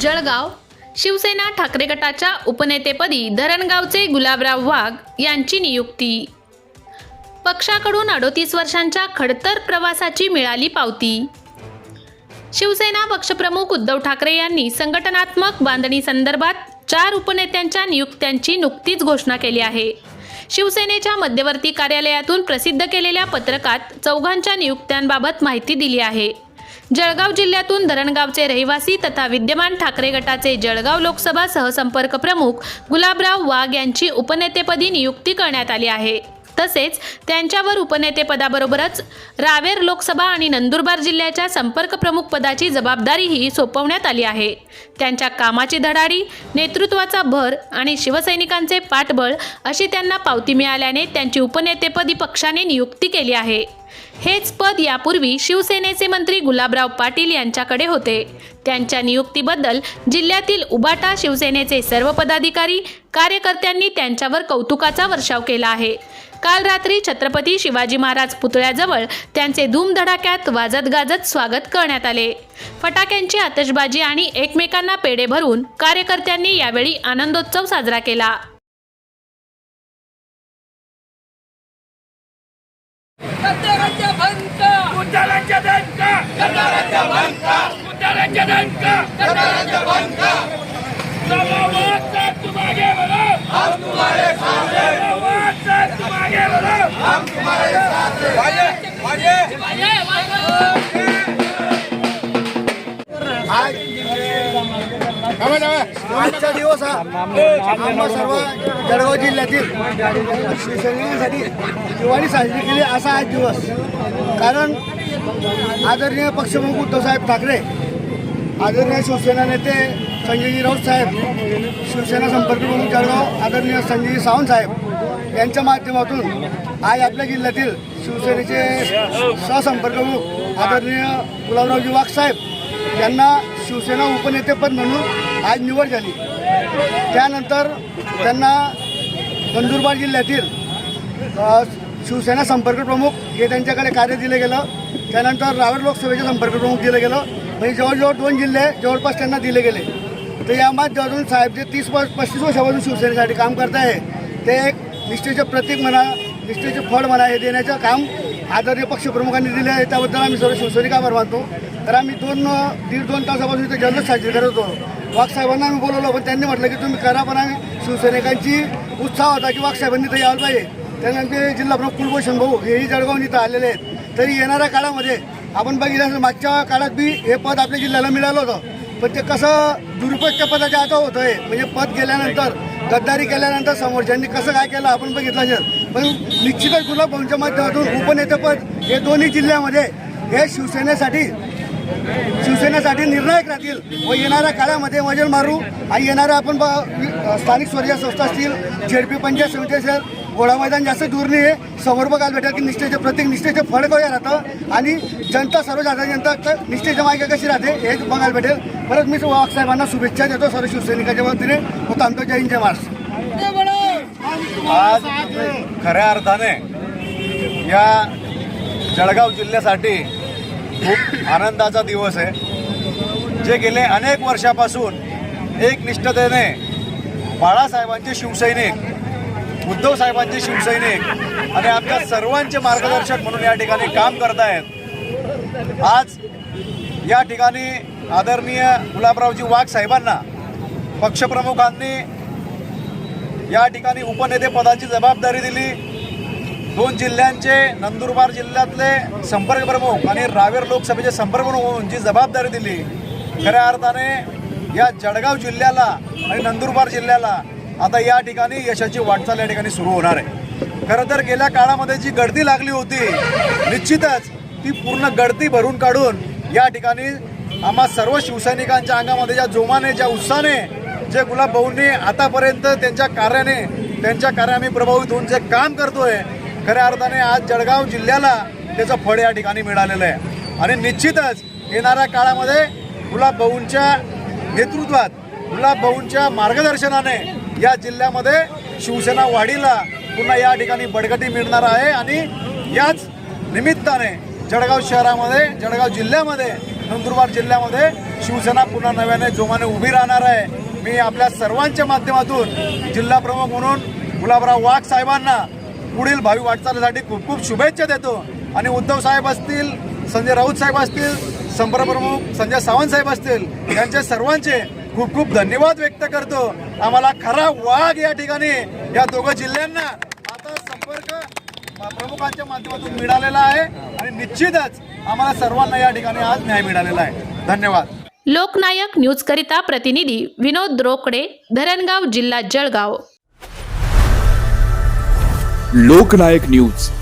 जळगाव शिवसेना ठाकरे गटाच्या उपनेतेपदी धरणगावचे गुलाबराव वाघ यांची नियुक्ती. पक्षाकडून अडोतीस वर्षांच्या खडतर प्रवासाची मिळाली पावती. शिवसेना पक्षप्रमुख उद्धव ठाकरे यांनी संघटनात्मक बांधणी संदर्भात चार उपनेत्यांच्या नियुक्त्यांची नुकतीच घोषणा केली आहे. शिवसेनेच्या मध्यवर्ती कार्यालयातून प्रसिद्ध केलेल्या पत्रकात चौघांच्या नियुक्त्यांबाबत माहिती दिली आहे. जळगाव जिल्ह्यातून धरणगावचे रहिवासी तथा विद्यमान ठाकरे गटाचे जळगाव लोकसभा सहसंपर्क प्रमुख गुलाबराव वाघ यांची उपनेतेपदी नियुक्ती करण्यात आली आहे. तसेच त्यांच्यावर उपनेतेपदाबरोबरच रावेर लोकसभा आणि नंदुरबार जिल्ह्याच्या संपर्क प्रमुख पदाची जबाबदारीही सोपवण्यात आली आहे. त्यांच्या कामाची धडाडी नेतृत्वाचा भर आणि शिवसैनिकांचे पाठबळ अशी त्यांना पावती मिळाल्याने त्यांची उपनेतेपदी पक्षाने नियुक्ती केली आहे. हेच पद यापूर्वी शिवसेनेचे मंत्री गुलाबराव पाटील यांच्याकडे होते. त्यांच्या नियुक्तीबद्दल जिल्ह्यातील उबाटा शिवसेनेचे सर्व पदाधिकारी कार्यकर्त्यांनी त्यांच्यावर कौतुकाचा वर्षाव केला आहे. काल रात्री छत्रपती शिवाजी महाराज पुतळ्याजवळ त्यांचे धूमधडाक्यात वाजत गाजत स्वागत करण्यात आले. फटाक्यांची आतषबाजी आणि एकमेकांना पेढे भरून कार्यकर्त्यांनी यावेळी आनंदोत्सव साजरा केला. आजचा दिवस हा. आम्हा सर्व जळगाव जिल्ह्यातील शिवसैनिकांसाठी दिवाळी साजरी केली असा आज दिवस. कारण आदरणीय पक्षप्रमुख उद्धवसाहेब ठाकरे आदरणीय शिवसेना नेते संजयजी राऊत साहेब शिवसेना संपर्क प्रमुख जळगाव आदरणीय संजयजी सावंत साहेब यांच्या माध्यमातून आज आपल्या जिल्ह्यातील शिवसेनेचे सहसंपर्क प्रमुख आदरणीय गुलाबरावजी वाघ साहेब यांना शिवसेना उपनेतेपद म्हणून आज निवड झाली. त्यानंतर त्यांना नंदुरबार जिल्ह्यातील शिवसेना संपर्क प्रमुख हे त्यांच्याकडे कार्य दिलं गेलं. त्यानंतर रावेर लोकसभेचे संपर्क प्रमुख दिलं गेलं. म्हणजे जवळजवळ दोन जिल्हे जवळपास त्यांना दिले गेले. तर यामध्ये जवळजवळ साहेब जे तीस वर्ष पस्तीस वर्षापासून शिवसेनेसाठी काम करत आहे ते एक निष्ठेचे प्रतीक म्हणा निष्ठेचे फळ म्हणा हे देण्याचं काम आदरणीय पक्षप्रमुखांनी दिले आहे. त्याबद्दल आम्ही सर्व शिवसैनिक आभार मानतो. तर आम्ही दोन दीड दोन तासापासून इथे जल्लोष साजरी करत होतो. वाघसाहेबांना आम्ही बोलवलं पण त्यांनी म्हटलं की तुम्ही करा पण आम्ही शिवसैनिकांची उत्साह होता की वाकसाहेबांनी इथं यायला पाहिजे. त्यानंतर जिल्हाप्रमुख कुलभूषण भाऊ हेही जळगावून इथं आलेले आहेत. तरी येणाऱ्या काळामध्ये आपण बघितलं असेल मागच्या काळात बी हे पद आपल्या जिल्ह्याला मिळालं होतं. पण ते कसं दुरुपयोग त्या पदाच्या आता होतं आहे म्हणजे पद गेल्यानंतर गद्दारी केल्यानंतर समोरच्यांनी कसं काय केलं आपण बघितलं असेल. पण निश्चितच गुलाब भाऊंच्या माध्यमातून उपनेतेपद हे दोन्ही जिल्ह्यामध्ये हे शिवसेनेसाठी शिवसेनेसाठी निर्णायक राहतील व येणाऱ्या काळामध्ये वजन मारू. आणि येणाऱ्या आपण स्थानिक स्वराज्य संस्था असतील झेडपी पंचायत समिती असेल घोडा मैदान जास्त दूर नाही आहे. समोर बघायला भेटेल की निष्ठेचे प्रत्येक निष्ठेचे फळ कशा राहतं. आणि जनता सर्वसाधारण जनता निष्ठेच्या मागे कशी राहते हे बघायला भेटेल. परत मी वाघ साहेबांना शुभेच्छा देतो सर्व शिवसैनिकाच्या वतीने होता आमचं जय हिंद जय महाराष्ट्र. आज खऱ्या अर्थाने या जळगाव जिल्ह्यासाठी खूप आनंदाचा दिवस आहे जे गेले अनेक वर्षापासून एक निष्ठतेने बाळासाहेबांचे शिवसैनिक उद्धव साहेबांचे शिवसैनिक आणि आमच्या सर्वांचे मार्गदर्शक म्हणून या ठिकाणी काम करत आहेत आज या ठिकाणी आदरणीय गुलाबरावजी वाघ साहेबांना पक्षप्रमुखांनी या ठिकाणी उपनेते पदाची जबाबदारी दिली. दोन जिल्ह्यांचे नंदुरबार जिल्ह्यातले संपर्क प्रमुख आणि रावेर लोकसभेचे संपर्क प्रमुख म्हणून जी जबाबदारी दिली. खऱ्या अर्थाने या जळगाव जिल्ह्याला आणि नंदुरबार जिल्ह्याला आता या ठिकाणी यशाची वाटचाल या ठिकाणी सुरू होणार आहे. खरं तर गेल्या काळामध्ये जी गर्दी लागली होती निश्चितच ती पूर्ण गर्दी भरून काढून या ठिकाणी आम्हा सर्व शिवसैनिकांच्या अंगामध्ये ज्या जोमाने ज्या उत्साहाने जे गुलाब भाऊंनी आतापर्यंत त्यांच्या कार्याने त्यांच्या कार्याने प्रभावित होऊन जे काम करतोय खऱ्या अर्थाने आज जळगाव जिल्ह्याला त्याचं फळ या ठिकाणी मिळालेलं आहे. आणि निश्चितच येणाऱ्या काळामध्ये गुलाब भाऊंच्या नेतृत्वात गुलाब भाऊंच्या मार्गदर्शनाने या जिल्ह्यामध्ये शिवसेना वाढीला पुन्हा या ठिकाणी बडगटी मिळणार आहे. आणि याच निमित्ताने जळगाव शहरामध्ये जळगाव जिल्ह्यामध्ये नंदुरबार जिल्ह्यामध्ये शिवसेना पुन्हा नव्याने जोमाने उभी राहणार आहे. मी आपल्या सर्वांच्या माध्यमातून जिल्हा प्रमुख म्हणून गुलाबराव वाघ साहेबांना पुढील भावी वाटचालीसाठी खूप खूप शुभेच्छा देतो. आणि उद्धव साहेब असतील संजय राऊत साहेब असतील संपर्कप्रमुख संजय सावंत साहेब असतील यांचे सर्वांचे खूप खूप धन्यवाद व्यक्त करतो. आम्हाला खरा वाघ या ठिकाणी या दोघं जिल्ह्यांना आता संपर्क प्रमुखांच्या माध्यमातून मिळालेला आहे. आणि निश्चितच आम्हाला सर्वांना या ठिकाणी आज न्याय मिळालेला आहे. धन्यवाद. लोकनायक न्यूजकरिता प्रतिनिधी विनोद रोकडे धरणगाव जिल्हा जळगाव. लोकनायक न्यूज.